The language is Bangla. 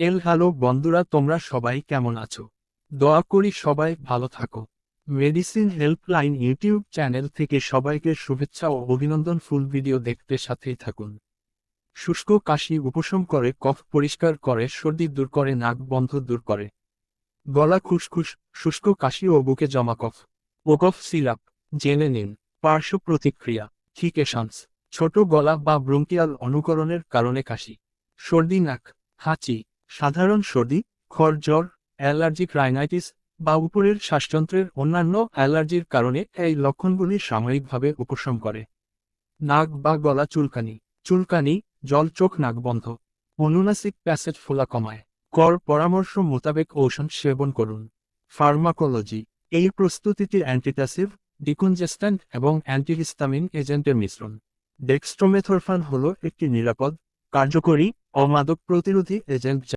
এল হ্যালো বন্ধুরা, তোমরা সবাই কেমন আছো? দয়া করি সবাই ভালো থাকো। মেডিসিন হেল্পলাইন ইউটিউব চ্যানেল থেকে সবাইকে শুভেচ্ছা ও অভিনন্দন। ফুল ভিডিও দেখতে সাথেই থাকুন। শুষ্ক কাশি উপশম করে, কফ পরিষ্কার করে, সর্দি দূর করে, নাক বন্ধ দূর করে। গলা খুসখুস, শুষ্ক কাশি ও বুকে জমা কফ। ও কফ সিরাপ, জেনে নিন, পার্শ্ব প্রতিক্রিয়া থিকেশনস ছোট গলা বা ব্রঙ্কিয়াল অনুকরণের কারণে কাশি। সর্দি নাক, হাঁচি সাধারণ সর্দি খর জ্বর, অ্যালার্জিক রাইনাইটিস বা উপরের শ্বাসযন্ত্রের অন্যান্য অ্যালার্জির কারণে এই লক্ষণগুলি সাময়িকভাবে উপশম করে। নাক বা গলা চুলকানি চুলকানি, জল চোখ নাক বন্ধ, অনুনাসিক প্যাসেজ ফোলা কমায়। কর পরামর্শ মোতাবেক ঔষধ সেবন করুন। ফার্মাকোলজি, এই প্রস্তুতিটি অ্যান্টিটাসিভ, ডিকনজেস্ট্যান্ট এবং অ্যান্টিহিস্টামিন এজেন্টের মিশ্রণ। ডেক্সট্রোমেথরফান হল একটি নিরাপদ, কার্যকরী, অমাদক প্রতিরোধী এজেন্ট